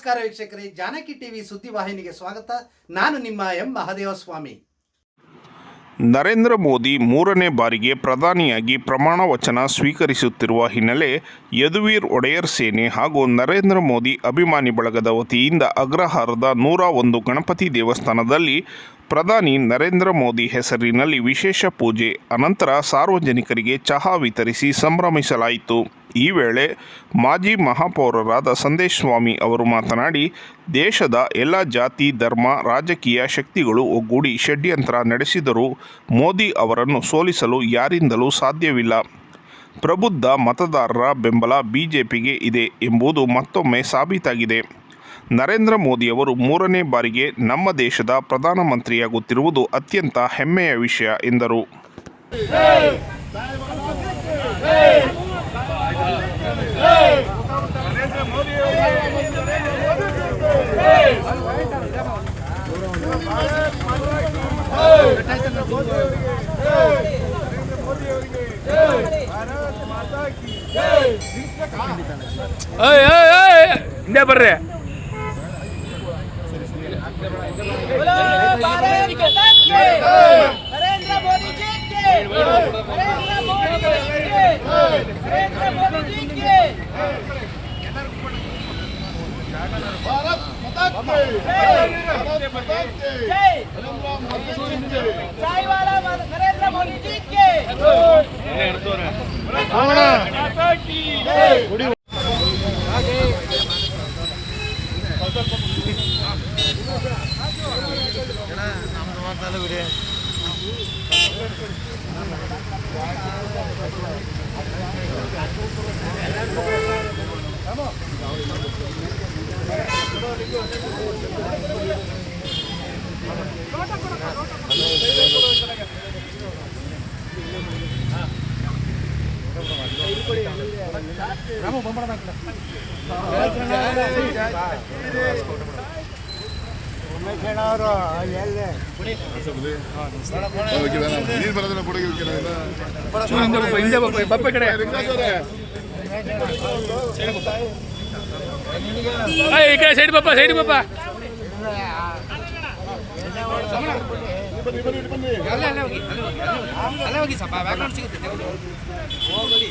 ನಮಸ್ಕಾರ ವೀಕ್ಷಕರೇ, ಜಾನಕಿ ಟಿವಿ ಸುದ್ದಿವಾಹಿನಿಗೆ ಸ್ವಾಗತ. ನಾನು ನಿಮ್ಮ ಎಂ. ಮಹಾದೇವ ಸ್ವಾಮಿ ನರೇಂದ್ರ ಮೋದಿ ಮೂರನೇ ಬಾರಿಗೆ ಪ್ರಧಾನಿಯಾಗಿ ಪ್ರಮಾಣ ವಚನ ಸ್ವೀಕರಿಸುತ್ತಿರುವ ಹಿನ್ನೆಲೆ ಯದುವೀರ್ ಒಡೆಯರ್ ಸೇನೆ ಹಾಗೂ ನರೇಂದ್ರ ಮೋದಿ ಅಭಿಮಾನಿ ಬಳಗದ ವತಿಯಿಂದ ಅಗ್ರಹಾರದ ನೂರ ಒಂದು ಗಣಪತಿ ದೇವಸ್ಥಾನದಲ್ಲಿ ಪ್ರಧಾನಿ ನರೇಂದ್ರ ಮೋದಿ ಹೆಸರಿನಲ್ಲಿ ವಿಶೇಷ ಪೂಜೆ, ಅನಂತರ ಸಾರ್ವಜನಿಕರಿಗೆ ಚಹಾ ವಿತರಿಸಿ ಸಂಭ್ರಮಿಸಲಾಯಿತು. ಈ ವೇಳೆ ಮಾಜಿ ಮಹಾಪೌರರಾದ ಸಂದೇಶ್ ಸ್ವಾಮಿ ಅವರು ಮಾತನಾಡಿ ದೇಶದ ಎಲ್ಲ ಜಾತಿ ಧರ್ಮ ರಾಜಕೀಯ ಶಕ್ತಿಗಳು ಒಗ್ಗೂಡಿ ಷಡ್ಯಂತ್ರ ನಡೆಸಿದರೂ ಮೋದಿ ಅವರನ್ನು ಸೋಲಿಸಲು ಯಾರಿಂದಲೂ ಸಾಧ್ಯವಿಲ್ಲ ಪ್ರಬುದ್ಧ ಮತದಾರರ ಬೆಂಬಲ ಬಿಜೆಪಿಗೆ ಇದೆ ಎಂಬುದು ಮತ್ತೊಮ್ಮೆ ಸಾಬೀತಾಗಿದೆ ನರೇಂದ್ರ ಮೋದಿಯವರು ಮೂರನೇ ಬಾರಿಗೆ ನಮ್ಮ ದೇಶದ ಪ್ರಧಾನಮಂತ್ರಿಯಾಗುತ್ತಿರುವುದು ಅತ್ಯಂತ ಹೆಮ್ಮೆಯ ವಿಷಯ ಎಂದರು ಹಿಂದೆ ಬರ್ರಿ. ನರೇಂದ್ರ ಮೋದಿ ರಾಮ ಬಂಬಡ ఇక్కడ సైడ్ పాప సైడ్ పాప ಅಲ್ಲೇ ಹೋಗಿ ಸ್ವಲ್ಪ ಬ್ಯಾಕ್ಗ್ರೌಂಡ್ ಸಿಗುತ್ತೆ ಹೋಗಿ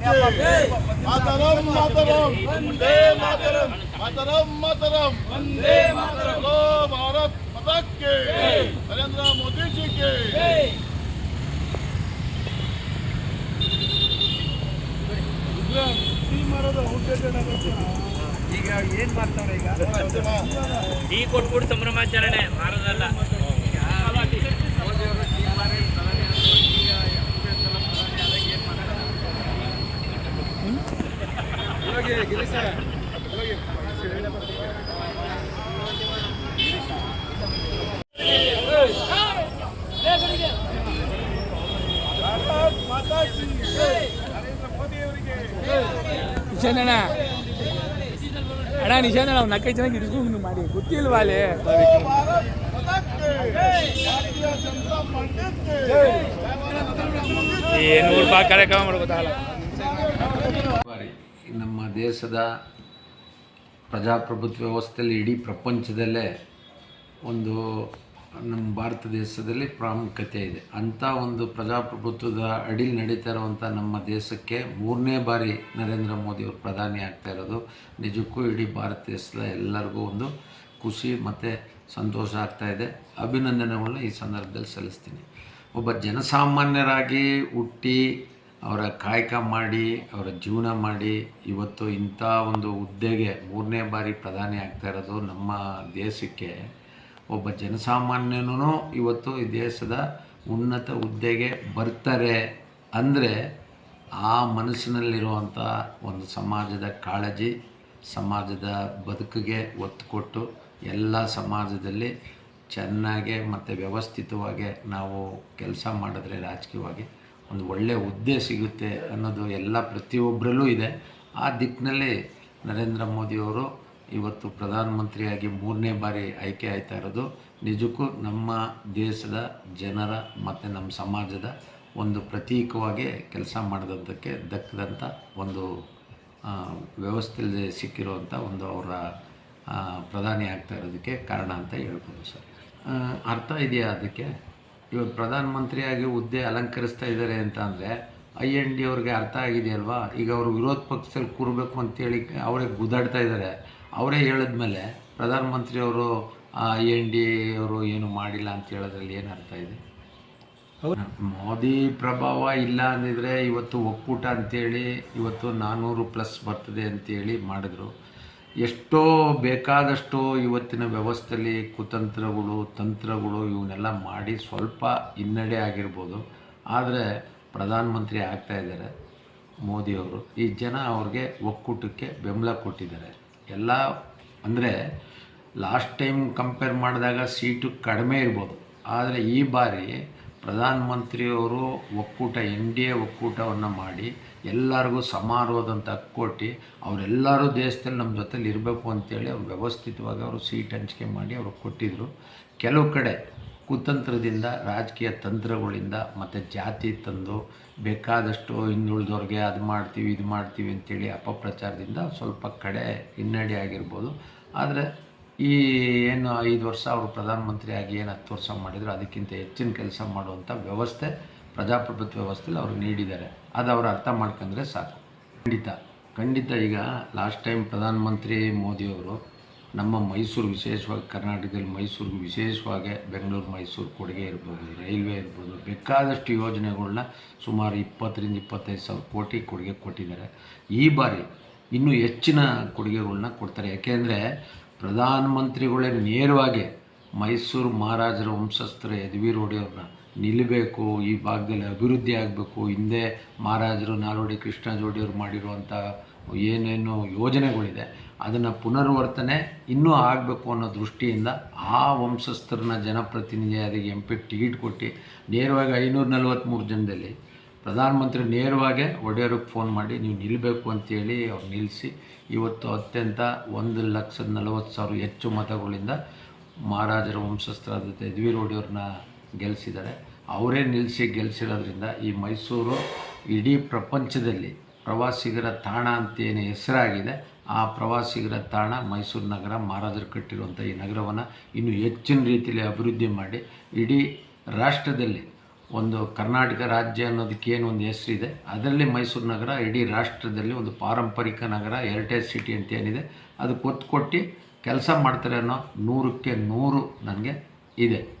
ಕಡೆ ಏಯ್, ಈ ಕಡೆ ಸೈಡ್ ಬಪ್ಪ ಸೈಡ್ ಬಪ್ಪ नरेंद्र मोदी जी के प्रधानमंत्री नरेंद्र मोदी जी के धारवाड़ नरेंद्र मोदी जी के भारत माता के ನಿಶಾನಣ್ಣ ಅಣ್ಣ ನಿಶಾನಣ್ಣ ಅವ್ನು ನಾಲ್ಕೈದು ಚೆನ್ನಾಗಿ ಇಡಿಸ್ಕೊಂಡು ಮಾಡಿ. ಗೊತ್ತಿಲ್ವಾ ಅಲ್ಲಿ? ಏನು ಕಾರ್ಯಕ್ರಮ ಮಾಡ್ಬೋದಲ್ಲ ನಮ್ಮ ದೇಶದ ಪ್ರಜಾಪ್ರಭುತ್ವ ವ್ಯವಸ್ಥೆಯಲ್ಲಿ ಇಡೀ ಪ್ರಪಂಚದಲ್ಲೇ ಒಂದು ನಮ್ಮ ಭಾರತ ದೇಶದಲ್ಲಿ ಪ್ರಾಮುಖ್ಯತೆ ಇದೆ. ಅಂಥ ಒಂದು ಪ್ರಜಾಪ್ರಭುತ್ವದ ಅಡಿಲಿ ನಡೀತಾ ಇರುವಂಥ ನಮ್ಮ ದೇಶಕ್ಕೆ ಮೂರನೇ ಬಾರಿ ನರೇಂದ್ರ ಮೋದಿ ಅವರು ಪ್ರಧಾನಿ ಆಗ್ತಾ ಇರೋದು. ನಿಜಕ್ಕೂ ಇಡೀ ಭಾರತ ದೇಶದ ಎಲ್ಲರಿಗೂ ಒಂದು ಖುಷಿ ಮತ್ತು ಸಂತೋಷ ಆಗ್ತಾ ಇದೆ. ಅಭಿನಂದನೆಗಳನ್ನ ಈ ಸಂದರ್ಭದಲ್ಲಿ ಸಲ್ಲಿಸ್ತೀನಿ. ಒಬ್ಬ ಜನಸಾಮಾನ್ಯರಾಗಿ ಹುಟ್ಟಿ, ಅವರ ಕಾಯಕ ಮಾಡಿ, ಅವರ ಜೀವನ ಮಾಡಿ ಇವತ್ತು ಇಂಥ ಒಂದು ಹುದ್ದೆಗೆ ಮೂರನೇ ಬಾರಿ ಪ್ರಧಾನಿ ಆಗ್ತಾ ಇರೋದು ನಮ್ಮ ದೇಶಕ್ಕೆ ಒಬ್ಬ ಜನಸಾಮಾನ್ಯನೂ ಇವತ್ತು ಈ ದೇಶದ ಉನ್ನತ ಹುದ್ದೆಗೆ ಬರ್ತಾರೆ. ಅಂದರೆ ಆ ಮನಸ್ಸಿನಲ್ಲಿರುವಂಥ ಒಂದು ಸಮಾಜದ ಕಾಳಜಿ, ಸಮಾಜದ ಬದುಕಿಗೆ ಒತ್ತು ಕೊಟ್ಟು ಎಲ್ಲ ಸಮಾಜದಲ್ಲಿ ಚೆನ್ನಾಗೆ ಮತ್ತು ವ್ಯವಸ್ಥಿತವಾಗಿ ನಾವು ಕೆಲಸ ಮಾಡಿದ್ರೆ ರಾಜಕೀಯವಾಗಿ ಒಂದು ಒಳ್ಳೆಯ ಹುದ್ದೆ ಸಿಗುತ್ತೆ ಅನ್ನೋದು ಎಲ್ಲ ಪ್ರತಿಯೊಬ್ಬರಲ್ಲೂ ಇದೆ. ಆ ದಿಕ್ಕಿನಲ್ಲಿ ನರೇಂದ್ರ ಮೋದಿಯವರು ಇವತ್ತು ಪ್ರಧಾನಮಂತ್ರಿಯಾಗಿ ಮೂರನೇ ಬಾರಿ ಆಯ್ಕೆ ಆಯ್ತಾ ಇರೋದು ನಿಜಕ್ಕೂ ನಮ್ಮ ದೇಶದ ಜನರ ಮತ್ತು ನಮ್ಮ ಸಮಾಜದ ಒಂದು ಪ್ರತೀಕವಾಗಿ ಕೆಲಸ ಮಾಡಿದಂಥಕ್ಕೆ ದಕ್ಕದಂಥ ಒಂದು ವ್ಯವಸ್ಥೆಯಲ್ಲಿ ಸಿಕ್ಕಿರುವಂಥ ಒಂದು ಅವರ ಪ್ರಧಾನಿ ಆಗ್ತಾ ಇರೋದಕ್ಕೆ ಕಾರಣ ಅಂತ ಹೇಳ್ಬೋದು ಸರ್. ಅರ್ಥ ಇದೆಯಾ ಅದಕ್ಕೆ? ಇವತ್ತು ಪ್ರಧಾನಮಂತ್ರಿಯಾಗಿ ಹುದ್ದೆ ಅಲಂಕರಿಸ್ತಾ ಇದ್ದಾರೆ ಅಂತ ಅಂದರೆ ಐ ಎನ್ ಡಿ ಅವ್ರಿಗೆ ಅರ್ಥ ಆಗಿದೆಯಲ್ವಾ? ಈಗ ಅವರು ವಿರೋಧ ಪಕ್ಷದಲ್ಲಿ ಕೂರಬೇಕು ಅಂತೇಳಿ ಅವರೇ ಗುದ್ದಾಡ್ತಾ ಇದ್ದಾರೆ. ಅವರೇ ಹೇಳಿದ್ಮೇಲೆ ಪ್ರಧಾನಮಂತ್ರಿಯವರು ಎನ್ ಡಿ ಅವರು ಏನು ಮಾಡಿಲ್ಲ ಅಂತ ಹೇಳೋದ್ರಲ್ಲಿ ಏನು ಅರ್ಥ ಇದೆ? ಮೋದಿ ಪ್ರಭಾವ ಇಲ್ಲ ಅಂದಿದ್ರೆ ಇವತ್ತು ಒಕ್ಕೂಟ ಅಂತೇಳಿ, ಇವತ್ತು ನಾನ್ನೂರು ಪ್ಲಸ್ ಬರ್ತದೆ ಅಂತೇಳಿ ಮಾಡಿದ್ರು. ಎಷ್ಟೋ ಬೇಕಾದಷ್ಟು ಇವತ್ತಿನ ವ್ಯವಸ್ಥೆಯಲ್ಲಿ ಕುತಂತ್ರಗಳು, ತಂತ್ರಗಳು ಇವನ್ನೆಲ್ಲ ಮಾಡಿ ಸ್ವಲ್ಪ ಹಿನ್ನಡೆ ಆಗಿರ್ಬೋದು. ಆದರೆ ಪ್ರಧಾನಮಂತ್ರಿ ಆಗ್ತಾ ಇದ್ದಾರೆ ಮೋದಿಯವರು. ಈ ಜನ ಅವ್ರಿಗೆ ಒಕ್ಕೂಟಕ್ಕೆ ಬೆಂಬಲ ಕೊಟ್ಟಿದ್ದಾರೆ. ಎಲ್ಲ ಅಂದರೆ ಲಾಸ್ಟ್ ಟೈಮ್ ಕಂಪೇರ್ ಮಾಡಿದಾಗ ಸೀಟು ಕಡಿಮೆ ಇರ್ಬೋದು. ಆದರೆ ಈ ಬಾರಿ ಪ್ರಧಾನಮಂತ್ರಿಯವರು ಒಕ್ಕೂಟ, ಎನ್ ಡಿ ಎ ಒಕ್ಕೂಟವನ್ನು ಮಾಡಿ ಎಲ್ಲರಿಗೂ ಸಮಾರೋಹದಂತ ಕೊಟ್ಟು ಅವರೆಲ್ಲರೂ ದೇಶದಲ್ಲಿ ನಮ್ಮ ಜೊತೆಲಿ ಇರಬೇಕು ಅಂತೇಳಿ ಅವ್ರು ವ್ಯವಸ್ಥಿತವಾಗಿ ಅವರು ಸೀಟ್ ಹಂಚಿಕೆ ಮಾಡಿ ಅವ್ರಿಗೆ ಕೊಟ್ಟಿದ್ದರು ಕೆಲವು ಕಡೆ ಕುತಂತ್ರದಿಂದ, ರಾಜಕೀಯ ತಂತ್ರಗಳಿಂದ ಮತ್ತು ಜಾತಿ ತಂದು ಬೇಕಾದಷ್ಟು ಹಿಂದುಳಿದವ್ರಿಗೆ ಅದು ಮಾಡ್ತೀವಿ, ಇದು ಮಾಡ್ತೀವಿ ಅಂತೇಳಿ ಅಪಪ್ರಚಾರದಿಂದ ಸ್ವಲ್ಪ ಕಡೆ ಹಿನ್ನಡೆ ಆಗಿರ್ಬೋದು. ಆದರೆ ಈ ಏನು ಐದು ವರ್ಷ ಅವರು ಪ್ರಧಾನಮಂತ್ರಿ ಆಗಿ ಏನು ಹತ್ತು ವರ್ಷ ಮಾಡಿದ್ರು, ಅದಕ್ಕಿಂತ ಹೆಚ್ಚಿನ ಕೆಲಸ ಮಾಡುವಂಥ ವ್ಯವಸ್ಥೆ, ಪ್ರಜಾಪ್ರಭುತ್ವ ವ್ಯವಸ್ಥೆಯಲ್ಲಿ ಅವರು ನೀಡಿದ್ದಾರೆ. ಅದು ಅವರು ಅರ್ಥ ಮಾಡ್ಕೊಂಡ್ರೆ ಸಾಕು. ಖಂಡಿತ ಖಂಡಿತ ಈಗ ಲಾಸ್ಟ್ ಟೈಮ್ ಪ್ರಧಾನಮಂತ್ರಿ ಮೋದಿಯವರು ನಮ್ಮ ಮೈಸೂರು ವಿಶೇಷವಾಗಿ ಕರ್ನಾಟಕದಲ್ಲಿ ಮೈಸೂರಿಗೆ ವಿಶೇಷವಾಗಿ ಬೆಂಗಳೂರು, ಮೈಸೂರು, ಕೊಡುಗೆ ಇರ್ಬೋದು, ರೈಲ್ವೆ ಇರ್ಬೋದು, ಬೇಕಾದಷ್ಟು ಯೋಜನೆಗಳನ್ನ ಸುಮಾರು ಇಪ್ಪತ್ತರಿಂದ ಇಪ್ಪತ್ತೈದು ಸಾವಿರ ಕೋಟಿ ಕೊಡುಗೆ ಕೊಟ್ಟಿದ್ದಾರೆ. ಈ ಬಾರಿ ಇನ್ನೂ ಹೆಚ್ಚಿನ ಕೊಡುಗೆಗಳನ್ನ ಕೊಡ್ತಾರೆ. ಯಾಕೆಂದರೆ ಪ್ರಧಾನಮಂತ್ರಿಗಳೇ ನೇರವಾಗಿ ಮೈಸೂರು ಮಹಾರಾಜರ ವಂಶಸ್ಥರ, ಯದುವೀರ್ ಒಡೆಯವ್ರನ್ನ ನಿಲ್ಲಬೇಕು, ಈ ಭಾಗದಲ್ಲಿ ಅಭಿವೃದ್ಧಿ ಆಗಬೇಕು, ಹಿಂದೆ ಮಹಾರಾಜರು ನಾಲ್ವಡಿ ಕೃಷ್ಣ ಜೋಡಿಯವರು ಮಾಡಿರುವಂಥ ಏನೇನು ಯೋಜನೆಗಳಿದೆ ಅದನ್ನು ಪುನರ್ವರ್ತನೆ ಇನ್ನೂ ಆಗಬೇಕು ಅನ್ನೋ ದೃಷ್ಟಿಯಿಂದ ಆ ವಂಶಸ್ಥರನ್ನ ಜನಪ್ರತಿನಿಧಿಯಾಗಿ ಎಂ ಪಿ ಟಿಕೆಟ್ ಕೊಟ್ಟು ನೇರವಾಗಿ ಐನೂರ ನಲ್ವತ್ತ್ಮೂರು ಜನದಲ್ಲಿ ಪ್ರಧಾನಮಂತ್ರಿ ನೇರವಾಗೇ ಒಡೆಯರಿಗೆ ಫೋನ್ ಮಾಡಿ ನೀವು ನಿಲ್ಲಬೇಕು ಅಂತೇಳಿ ಅವ್ರು ನಿಲ್ಲಿಸಿ ಇವತ್ತು ಅತ್ಯಂತ ಒಂದು ಲಕ್ಷದ ನಲವತ್ತು ಸಾವಿರ ಹೆಚ್ಚು ಮತಗಳಿಂದ ಮಹಾರಾಜರ ವಂಶಸ್ಥರಾದ ಯದುವೀರ್ ಒಡೆಯವ್ರನ್ನ ಗೆಲ್ಲಿಸಿದ್ದಾರೆ ಅವರೇ ನಿಲ್ಲಿಸಿ ಗೆಲ್ಲಿಸಿರೋದ್ರಿಂದ ಈ ಮೈಸೂರು ಇಡೀ ಪ್ರಪಂಚದಲ್ಲಿ ಪ್ರವಾಸಿಗರ ತಾಣ ಅಂತ ಏನು ಹೆಸರಾಗಿದೆ. ಆ ಪ್ರವಾಸಿಗರ ತಾಣ ಮೈಸೂರು ನಗರ ಮಹಾರಾಜರು ಕಟ್ಟಿರುವಂಥ ಈ ನಗರವನ್ನು ಇನ್ನೂ ಹೆಚ್ಚಿನ ರೀತಿಯಲ್ಲಿ ಅಭಿವೃದ್ಧಿ ಮಾಡಿ ಇಡೀ ರಾಷ್ಟ್ರದಲ್ಲಿ ಒಂದು ಕರ್ನಾಟಕ ರಾಜ್ಯ ಅನ್ನೋದಕ್ಕೇನು ಒಂದು ಹೆಸರಿದೆ ಅದರಲ್ಲಿ ಮೈಸೂರು ನಗರ, ಇಡೀ ರಾಷ್ಟ್ರದಲ್ಲಿ ಒಂದು ಪಾರಂಪರಿಕ ನಗರ ಹೆರಿಟೇಜ್ ಸಿಟಿ ಅಂತ ಏನಿದೆ ಅದಕ್ಕೆ ಒತ್ತು ಕೊಟ್ಟು ಕೆಲಸ ಮಾಡ್ತಾರೆ ಅನ್ನೋ ನೂರಕ್ಕೆ ನೂರು ನನಗೆ ಇದೆ.